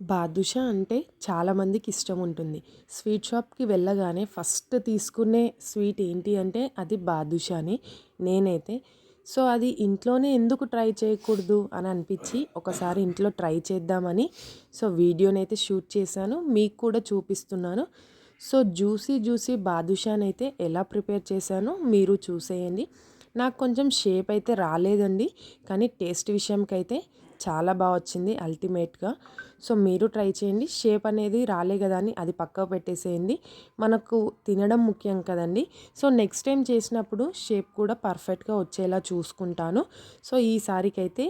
బాదుషా అంటే చాలామందికి ఇష్టం ఉంటుంది. స్వీట్ షాప్కి వెళ్ళగానే ఫస్ట్ తీసుకునే స్వీట్ ఏంటి అంటే అది బాదుషాని నేనైతే. సో అది ఇంట్లోనే ఎందుకు ట్రై చేయకూడదు అని అనిపించి ఒకసారి ఇంట్లో ట్రై చేద్దామని సో వీడియోని అయితే షూట్ చేశాను మీకు కూడా చూపిస్తున్నాను. సో జ్యూసీ జ్యూసీ బాదుషానైతే అయితే ఎలా ప్రిపేర్ చేశానో మీరు చూసేయండి. నాకు కొంచెం షేప్ అయితే రాలేదండి కానీ టేస్ట్ విషయంకైతే చాలా బాగా వచ్చింది అల్టిమేట్గా. సో మీరు ట్రై చేయండి. షేప్ అనేది రాలే కదా అని అది పక్కకు పెట్టేసేయండి. మనకు తినడం ముఖ్యం కదండి. సో నెక్స్ట్ టైం చేసినప్పుడు షేప్ కూడా పర్ఫెక్ట్గా వచ్చేలా చూసుకుంటాను. సో ఈసారికి అయితే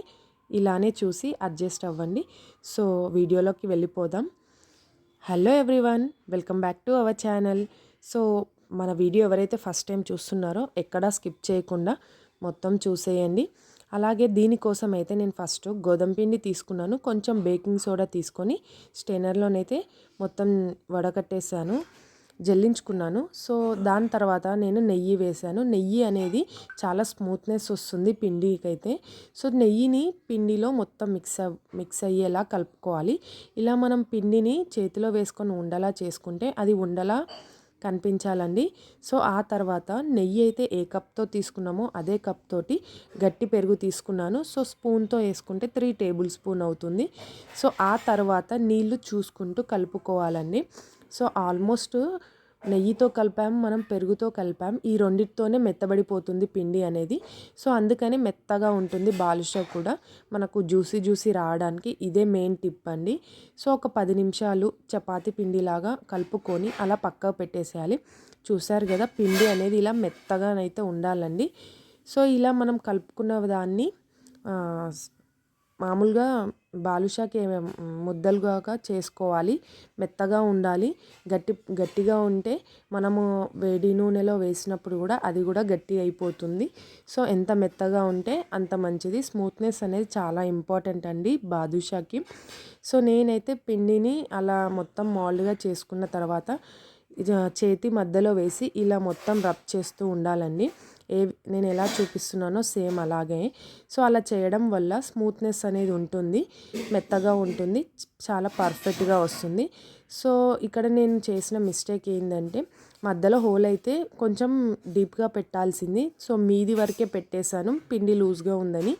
ఇలానే చూసి అడ్జస్ట్ అవ్వండి. సో వీడియోలోకి వెళ్ళిపోదాం. Hello everyone! Welcome back to our channel. So మన వీడియో ఎవరైతే ఫస్ట్ టైం చూస్తున్నారో ఎక్కడా స్కిప్ చేయకుండా మొత్తం చూసేయండి. అలాగే దీనికోసం అయితే నేను ఫస్ట్ గోధుమ పిండి తీసుకున్నాను. కొంచెం బేకింగ్ సోడా తీసుకొని స్టెయినర్లోనైతే మొత్తం వడకట్టేసాను జల్లించుకున్నాను. సో దాని తర్వాత నేను నెయ్యి వేశాను నెయ్యి అనేది చాలా స్మూత్నెస్ వస్తుంది పిండికైతే. సో నెయ్యిని పిండిలో మొత్తం మిక్స్ మిక్స్ అయ్యేలా కలుపుకోవాలి. ఇలా మనం పిండిని చేతిలో వేసుకొని ఉండలా చేసుకుంటే అది ఉండలా కనిపించాలండి. సో ఆ తర్వాత నెయ్యి అయితే ఏ కప్తో తీసుకున్నామో అదే కప్ తోటి గట్టి పెరుగు తీసుకున్నాను. సో స్పూన్తో వేసుకుంటే త్రీ టేబుల్ స్పూన్ అవుతుంది. సో ఆ తర్వాత నీళ్ళు చూసుకుంటూ కలుపుకోవాలండి. సో ఆల్మోస్ట్ నెయ్యితో కలిపాం మనం పెరుగుతో కలిపాం. ఈ రెండిటితోనే మెత్తబడిపోతుంది పిండి అనేది. సో అందుకని మెత్తగా ఉంటుంది బాలుషా కూడా. మనకు జ్యూసీ జ్యూసీ రావడానికి ఇదే మెయిన్ టిప్ అండి. సో ఒక పది నిమిషాలు చపాతీ పిండిలాగా కలుపుకొని అలా పక్కకు పెట్టేసేయాలి. చూసారు కదా పిండి అనేది ఇలా మెత్తగానైతే ఉండాలండి. సో ఇలా మనం కలుపుకున్న దాన్ని మామూలుగా బాలుషాకి ముద్దలుగా చేసుకోవాలి. మెత్తగా ఉండాలి. గట్టి గట్టిగా ఉంటే మనము వేడి నూనెలో వేసినప్పుడు కూడా అది కూడా గట్టి అయిపోతుంది. సో ఎంత మెత్తగా ఉంటే అంత మంచిది. స్మూత్నెస్ అనేది చాలా ఇంపార్టెంట్ అండి బాదుషాకి. సో నేనైతే పిండిని అలా మొత్తం మాల్డ్గా చేసుకున్న తర్వాత చేతి మధ్యలో వేసి ఇలా మొత్తం రబ్ చేస్తూ ఉండాలండి. ఏ నేను ఎలా చూపిస్తున్నానో సేమ్ అలాగే. సో అలా చేయడం వల్ల స్మూత్నెస్ అనేది ఉంటుంది. మెత్తగా ఉంటుంది. చాలా పర్ఫెక్ట్గా వస్తుంది. సో ఇక్కడ నేను చేసిన మిస్టేక్ ఏంటంటే మధ్యలో హోల్ అయితే కొంచెం డీప్గా పెట్టాల్సింది. సో మీది వరకే పెట్టేశాను. పిండి లూజ్గా ఉందని.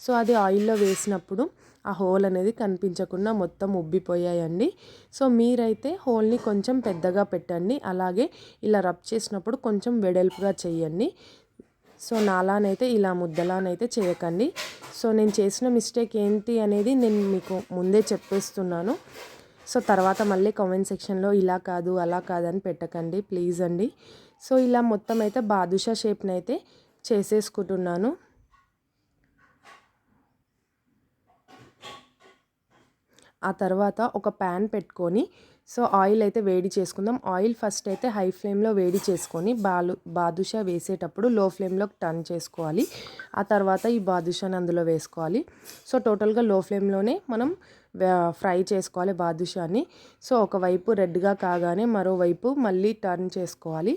సో అది ఆయిల్లో వేసినప్పుడు ఆ హోల్ అనేది కనిపించకుండా మొత్తం ఉబ్బిపోయాయండి. సో మీరైతే హోల్ని కొంచెం పెద్దగా పెట్టండి. అలాగే ఇలా రబ్ చేసినప్పుడు కొంచెం వెడల్పుగా చేయండి. సో నాలానైతే ఇలా ముద్దలానైతే చేయకండి. సో నేను చేసిన మిస్టేక్ ఏంటి అనేది నేను మీకు ముందే చెప్పేస్తున్నాను. సో తర్వాత మళ్ళీ కామెంట్ సెక్షన్లో ఇలా కాదు అలా కాదని పెట్టకండి ప్లీజ్ అండి. సో ఇలా మొత్తం అయితే బాదుషా షేప్ని అయితే చేసేసుకుంటున్నాను. ఆ తర్వాత ఒక ప్యాన్ పెట్టుకొని సో ఆయిల్ అయితే వేడి చేసుకుందాం. ఆయిల్ ఫస్ట్ అయితే హై ఫ్లేమ్లో వేడి చేసుకొని బాలు బాదుషా వేసేటప్పుడు లో ఫ్లేమ్లో టర్న్ చేసుకోవాలి. ఆ తర్వాత ఈ బాదుషాని అందులో వేసుకోవాలి. సో టోటల్గా లో ఫ్లేమ్లోనే మనం ఫ్రై చేసుకోవాలి బాదుషాని. సో ఒకవైపు రెడ్గా కాగానే మరోవైపు మళ్ళీ టర్న్ చేసుకోవాలి.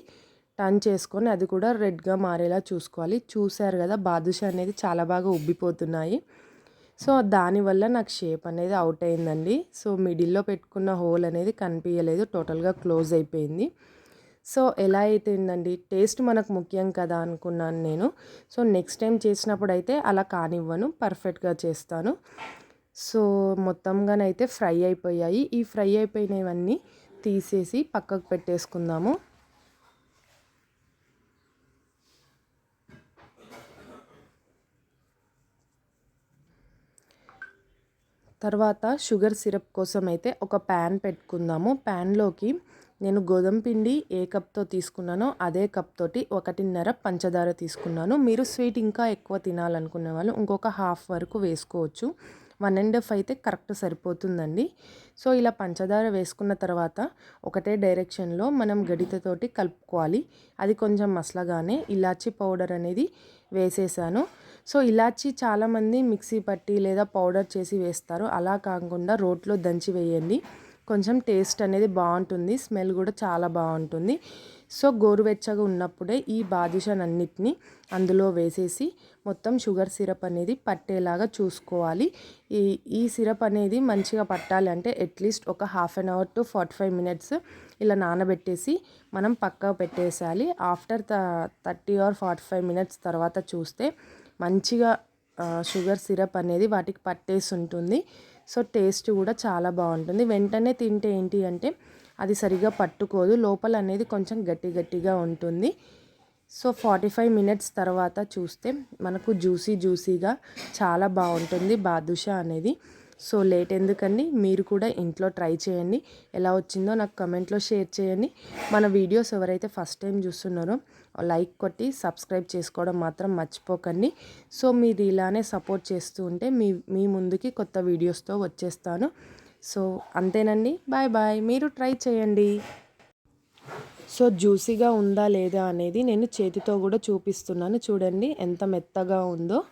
టర్న్ చేసుకొని అది కూడా రెడ్గా మారేలా చూసుకోవాలి. చూశారు కదా బాదుషా అనేది చాలా బాగా ఉబ్బిపోతున్నాయి. సో దానివల్ల నాకు షేప్ అనేది అవుట్ అయిందండి. సో మిడిల్లో పెట్టుకున్న హోల్ అనేది కనిపించలేదు టోటల్గా క్లోజ్ అయిపోయింది. సో ఎలా అయితేందండి టేస్ట్ మనకు ముఖ్యం కదా అనుకున్నాను నేను. సో నెక్స్ట్ టైం చేసినప్పుడు అయితే అలా కానివ్వను. పర్ఫెక్ట్గా చేస్తాను. సో మొత్తంగానైతే ఫ్రై అయిపోయాయి. ఈ ఫ్రై అయిపోయినవన్నీ తీసేసి పక్కకు పెట్టేసుకుందాము. తర్వాత షుగర్ సిరప్ కోసం అయితే ఒక ప్యాన్ పెట్టుకుందాము. ప్యాన్లోకి నేను గోధుమ పిండి ఏ కప్తో తీసుకున్నానో అదే కప్ తోటి ఒకటిన్నర పంచదార తీసుకున్నాను. మీరు స్వీట్ ఇంకా ఎక్కువ తినాలనుకునే వాళ్ళు ఇంకొక హాఫ్ వరకు వేసుకోవచ్చు. వన్ అండ్ హాఫ్ అయితే కరెక్ట్ సరిపోతుందండి. సో ఇలా పంచదార వేసుకున్న తర్వాత ఒకటే డైరెక్షన్లో మనం గడితతోటి కలుపుకోవాలి. అది కొంచెం మసలగానే ఇలాచీ పౌడర్ అనేది వేసేసాను. సో ఇలాచి చాలామంది మిక్సీ పట్టి లేదా పౌడర్ చేసి వేస్తారు. అలా కాకుండా రోట్లో దంచి వేయండి. కొంచెం టేస్ట్ అనేది బాగుంటుంది స్మెల్ కూడా చాలా బాగుంటుంది. సో గోరువెచ్చగా ఉన్నప్పుడే ఈ బాదుషానన్నిటిని అందులో వేసేసి మొత్తం షుగర్ సిరప్ అనేది పట్టేలాగా చూసుకోవాలి. ఈ ఈ సిరప్ అనేది మంచిగా పట్టాలి అంటే అట్లీస్ట్ ఒక half an hour to forty five minutes ఇలా నానబెట్టేసి మనం పక్కకు పెట్టేసేయాలి. After the thirty or forty five minutes తర్వాత చూస్తే మంచిగా షుగర్ సిరప్ అనేది వాటికి పట్టేసి ఉంటుంది. సో టేస్ట్ కూడా చాలా బాగుంటుంది. వెంటనే తింటే ఏంటి అంటే అది సరిగా పట్టుకోదు. లోపల అనేది కొంచెం గట్టి గట్టిగా ఉంటుంది. సో ఫార్టీ ఫైవ్ మినిట్స్ తర్వాత చూస్తే మనకు జ్యూసీ జ్యూసీగా చాలా బాగుంటుంది బాదుషా అనేది. సో లేట్ ఎందుకండి? మీరు కూడా ఇంట్లో ట్రై చేయండి. ఎలా వచ్చిందో నాకు కమెంట్లో షేర్ చేయండి. మన వీడియోస్ ఎవరైతే ఫస్ట్ టైం చూస్తున్నారో లైక్ కొట్టి సబ్స్క్రైబ్ చేసుకోవడం మాత్రం మర్చిపోకండి. సో మీరు ఇలానే సపోర్ట్ చేస్తూ ఉంటే మీ మీ ముందుకి కొత్త వీడియోస్తో వచ్చేస్తాను. సో అంతేనండి. Bye bye. మీరు ట్రై చేయండి. సో జ్యూసీగా ఉందా లేదా అనేది నేను చేతితో కూడా చూపిస్తున్నాను. చూడండి ఎంత మెత్తగా ఉందో.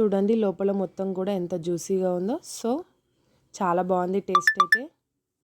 చూడండి లోపల మొత్తం కూడా ఎంత జ్యూసీగా ఉందో. సో చాలా బాగుంది టేస్ట్ అయితే.